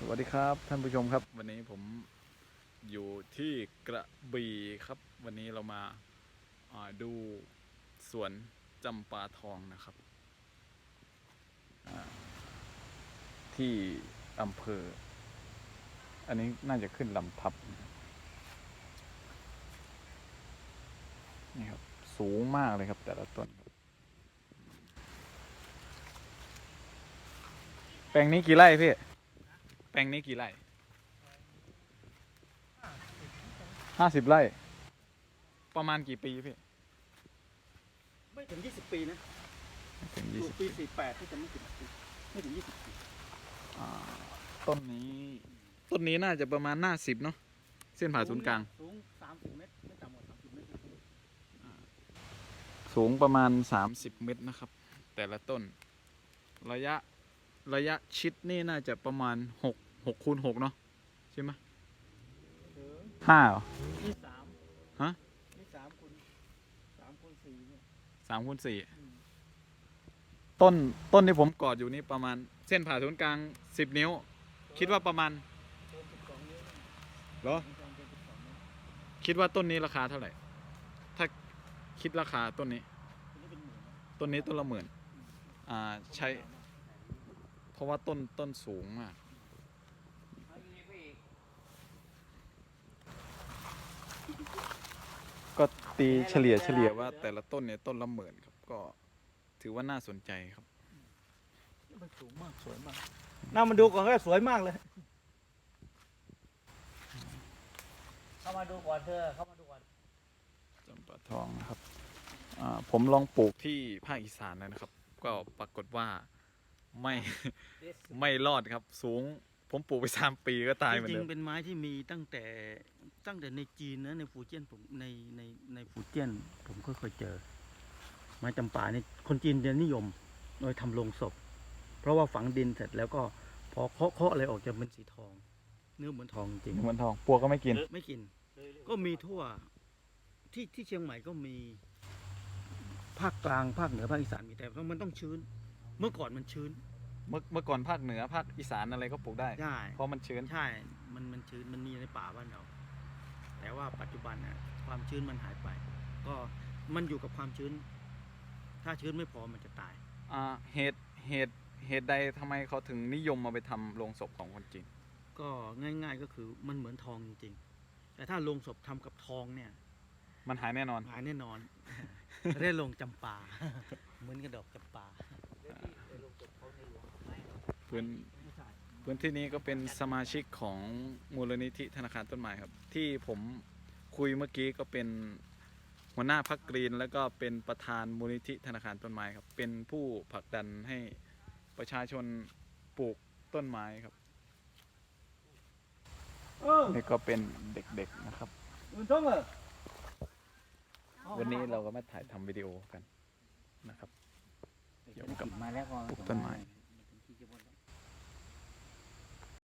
สวัสดีครับท่านผู้ชมครับ วันนี้ผมอยู่ที่กระบี่ครับ วันนี้เรามาาดูสวนจำปาทองนะครับ ที่อำเภอ อันนี้น่าจะขึ้นลำทับ นี่ครับ สูงมากเลยครับแต่ละต้นแปลงนี้กี่ไร่พี่ ลงนี้กี่ไร่ห้าสิบไร่ ประมาณกี่ปีพี่ ไม่ถึง 20 ปีนะถึงอยี่ยู่สิบปี 48 ที่จะไม่ถึงปีไม่ถึง 20 ปีต้นนี้ ต้นนี้น่าจะประมาณหน้าสิบเนาะ เส้นผ่าศูนย์กลาง สูง 30 เมตร ไม่ต่ำกว่า 30 เมตรสูงประมาณ 30 เมตรนะครับ แต่ละต้น ระยะระยะชิดนี่น่าจะประมาณ 6 6คูณ6เนาะใช่ไหมถึงห้าเหรอนี่3ฮะนี่3คูณ3คูณ4เนี่ยสามคูณสี่อืมต้นต้นที่ผมกอดอยู่นี่ประมาณเส้นผ่าศูนย์กลาง10นิ้ว คิดว่าประมาณเกิน12นิ้วเหรอเกิน12นิ้วคิดว่าต้นนี้ราคาเท่าไหร่ ถ้าคิดราคาต้นนี้อันนี้เป็นหมื่นนะต้นนี้ต้นละหมื่นอ่าใช้ เพราะว่าต้นต้นสูงมาก ก็ ตีเฉลี่ยเฉลี่ยว่าแต่ละต้นเนี่ยต้นละหมื่นครับก็ถือว่าน่าสนใจครับ มันสูงมากสวยมากน่ามาดูก่อนก็สวยมากเลย เข้ามาดูก่อนเธอเข้ามาดูก่อนจำปาทองนะครับอ่าผมลองปลูกที่ภาคอีสานแล้วนะครับ ก็ปรากฏว่าไม่ ไม่รอดครับสูง ผมปลูกไปสามปีก็ตายเหมือนจริเดิงมๆเป็นไม้ที่มีตั้งแต่ตั้งแต่ในจีนนะในฟูเจียนผมในในในฟูเจียนผมก็เคยเจอ ไม้จำปานี่คนจีนจะนิยมโดยทำโลงศพ เพราะว่าฝังดินเสร็จแล้วก็พอเคาะเคาะอะไรออกจะเป็นสีทอง เนื้อเหมือนทองจริงเหมือนทองปลวกก็ไม่กิน ไม่กิน ก็มีทั่วที่ที่เชียงใหม่ก็มีภาคกลางภาคเหนือภาคอีสานมีแต่มันต้องชื้น เมื่อก่อนมันชื้น เมื่อเมื่อก่อนภาคเหนือภาคอีสานอะไรก็ปลูกได้ใช่เพราะมันชื้น ใช่ มันมันชื้นมันมีในป่าบ้านเรา แต่ว่าปัจจุบันน่ะความชื้นมันหายไป ก็มันอยู่กับความชื้น ถ้าชื้นไม่พอมันจะตาย อ่าเหตุเหตุเหตุใดทำไมเขาถึงนิยมมาไปทำโลงศพของคนจีน ก็ง่าย ๆก็คือมันเหมือนทองจริงๆ แต่ถ้าลงศพทำกับทองเนี่ย มันหายแน่นอน หายแน่นอน เรียกลงจำปา เหมือนกระดอกจำปา พื้นพื้นที่นี้ก็เป็นสมาชิกของมูลนิธิธนาคารต้นไม้ครับ ที่ผมคุยเมื่อกี้ก็เป็นหัวหน้าพักกรีน แล้วก็เป็นประธานมูลนิธิธนาคารต้นไม้ครับ เป็นผู้ผลักดันให้ประชาชนปลูกต้นไม้ครับเออนี่ก็เป็นเด็กๆนะครับมันต้องเหรอวันนี้เราก็มาถ่ายทำวิดีโอกันนะครับเกี่ยวกับมาแล้วก็ปลูกต้นไม้เ